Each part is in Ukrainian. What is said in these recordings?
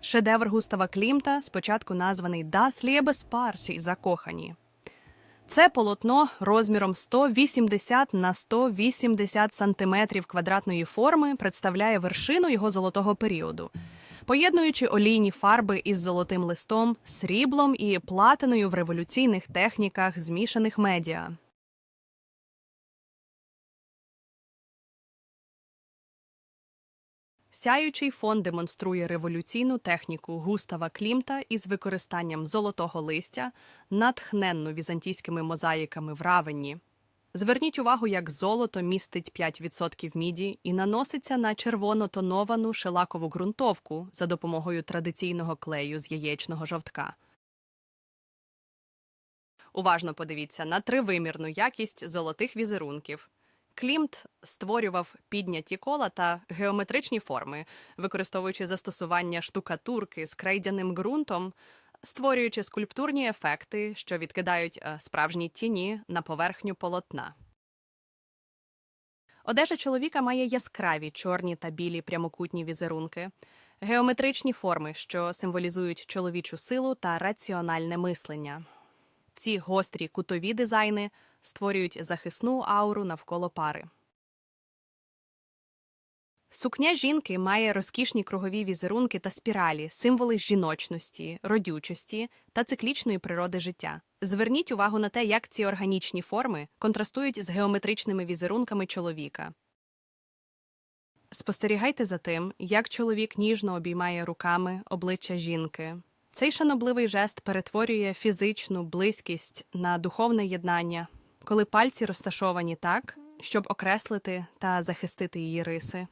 Шедевр Густава Клімта, спочатку названий Das Liebespaar – закохані. Це полотно розміром 180 на 180 сантиметрів квадратної форми представляє вершину його золотого періоду. Поєднуючи олійні фарби із золотим листом, сріблом і платиною в революційних техніках змішаних медіа. Сяючий фон демонструє революційну техніку Густава Клімта із використанням золотого листя, натхненну візантійськими мозаїками в равенні. Зверніть увагу, як золото містить 5% міді і наноситься на червоно-тоновану шелакову ґрунтовку за допомогою традиційного клею з яєчного жовтка. Уважно подивіться на тривимірну якість золотих візерунків. Клімт створював підняті кола та геометричні форми, використовуючи застосування штукатурки з крейдяним ґрунтом, створюючи скульптурні ефекти, що відкидають е, справжні тіні на поверхню полотна. Одежа чоловіка має яскраві чорні та білі прямокутні візерунки, геометричні форми, що символізують чоловічу силу та раціональне мислення. Ці гострі кутові дизайни створюють захисну ауру навколо пари. Сукня жінки має розкішні кругові візерунки та спіралі, символи жіночності, родючості та циклічної природи життя. Зверніть увагу на те, як ці органічні форми контрастують з геометричними візерунками чоловіка. Спостерігайте за тим, як чоловік ніжно обіймає руками обличчя жінки. Цей шанобливий жест перетворює фізичну близькість на духовне єднання, коли пальці розташовані так, щоб окреслити та захистити її риси.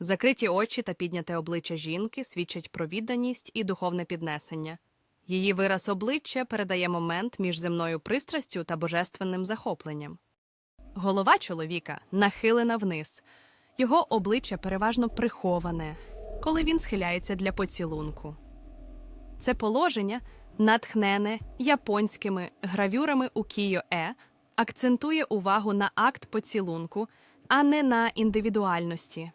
Закриті очі та підняте обличчя жінки свідчать про відданість і духовне піднесення. Її вираз обличчя передає момент між земною пристрастю та божественним захопленням. Голова чоловіка нахилена вниз, його обличчя переважно приховане, коли він схиляється для поцілунку. Це положення, натхнене японськими гравюрами у кіо-е, акцентує увагу на акт поцілунку, а не на індивідуальності.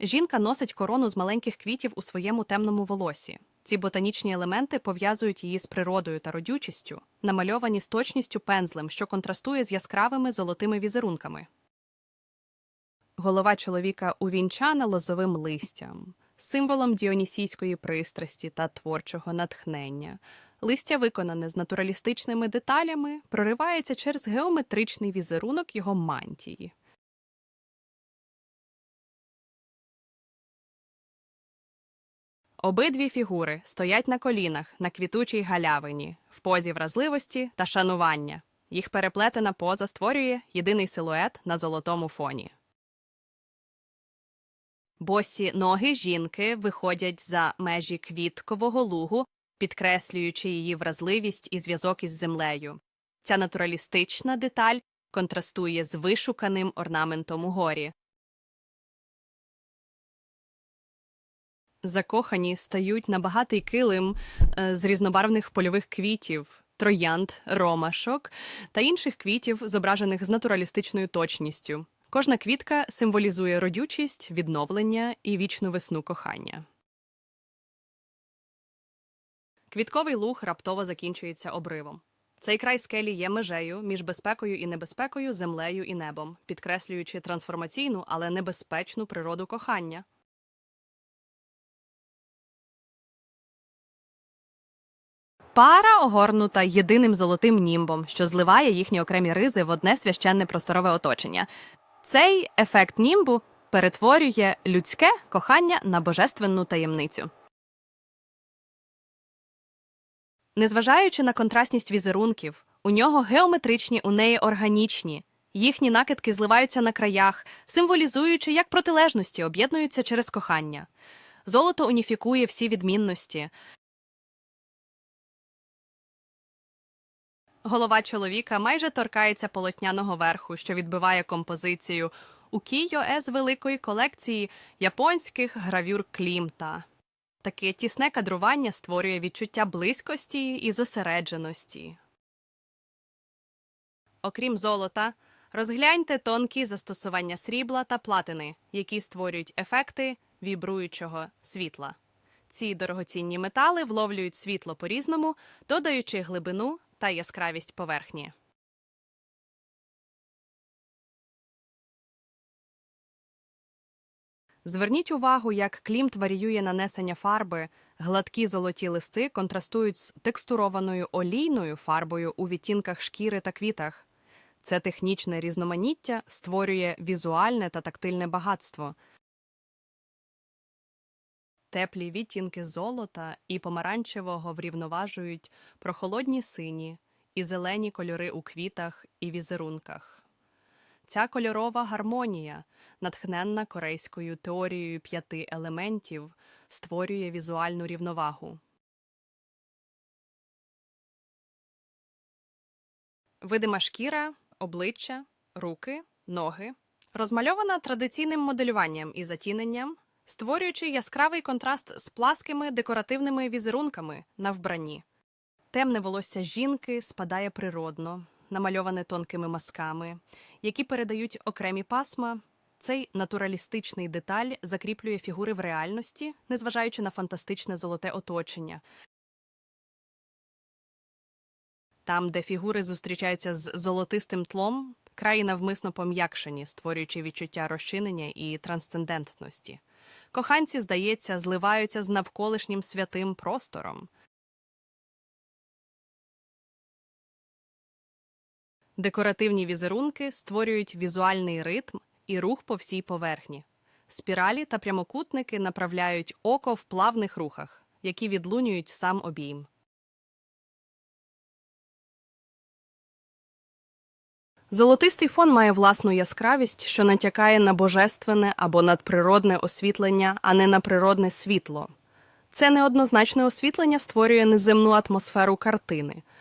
Жінка носить корону з маленьких квітів у своєму темному волосі. Ці ботанічні елементи пов'язують її з природою та родючістю, намальовані з точністю пензлем, що контрастує з яскравими золотими візерунками. Голова чоловіка увінчана лозовим листям, символом діонісійської пристрасті та творчого натхнення. Листя, виконане з натуралістичними деталями, проривається через геометричний візерунок його мантії. Обидві фігури стоять на колінах на квітучій галявині, в позі вразливості та шанування. Їх переплетена поза створює єдиний силует на золотому фоні. Босі ноги жінки виходять за межі квіткового лугу, підкреслюючи її вразливість і зв'язок із землею. Ця натуралістична деталь контрастує з вишуканим орнаментом угорі. Закохані стають на багатий килим е, з різнобарвних польових квітів, троянд, ромашок та інших квітів, зображених з натуралістичною точністю. Кожна квітка символізує родючість, відновлення і вічну весну кохання. Квітковий луг раптово закінчується обривом. Цей край скелі є межею між безпекою і небезпекою, землею і небом, підкреслюючи трансформаційну, але небезпечну природу кохання. Пара огорнута єдиним золотим німбом, що зливає їхні окремі ризи в одне священне просторове оточення. Цей ефект німбу перетворює людське кохання на божественну таємницю. Незважаючи на контрастність візерунків, у нього геометричні, у неї органічні. Їхні накидки зливаються на краях, символізуючи, як протилежності об'єднуються через кохання. Золото уніфікує всі відмінності. Голова чоловіка майже торкається полотняного верху, що відбиває композицію у кійо з великої колекції японських гравюр Клімта. Таке тісне кадрування створює відчуття близькості і зосередженості. Окрім золота, розгляньте тонкі застосування срібла та платини, які створюють ефекти вібруючого світла. Ці дорогоцінні метали вловлюють світло по-різному, додаючи глибину та яскравість поверхні. Зверніть увагу, як Клімт варіює нанесення фарби. Гладкі золоті листи контрастують з текстурованою олійною фарбою у відтінках шкіри та квітах. Це технічне різноманіття створює візуальне та тактильне багатство. Теплі відтінки золота і помаранчевого врівноважують прохолодні сині і зелені кольори у квітах і візерунках. Ця кольорова гармонія, натхненна корейською теорією п'яти елементів, створює візуальну рівновагу. Видима шкіра, обличчя, руки, ноги, розмальована традиційним моделюванням і затіненням, створюючи яскравий контраст з пласкими декоративними візерунками на вбранні. Темне волосся жінки спадає природно, намальоване тонкими мазками, які передають окремі пасма. Цей натуралістичний деталь закріплює фігури в реальності, незважаючи на фантастичне золоте оточення. Там, де фігури зустрічаються з золотистим тлом, краї навмисно пом'якшені, створюючи відчуття розчинення і трансцендентності. Коханці, здається, зливаються з навколишнім святим простором. Декоративні візерунки створюють візуальний ритм і рух по всій поверхні. Спіралі та прямокутники направляють око в плавних рухах, які відлунюють сам обійм. Золотистий фон має власну яскравість, що натякає на божественне або надприродне освітлення, а не на природне світло. Це неоднозначне освітлення створює неземну атмосферу картини –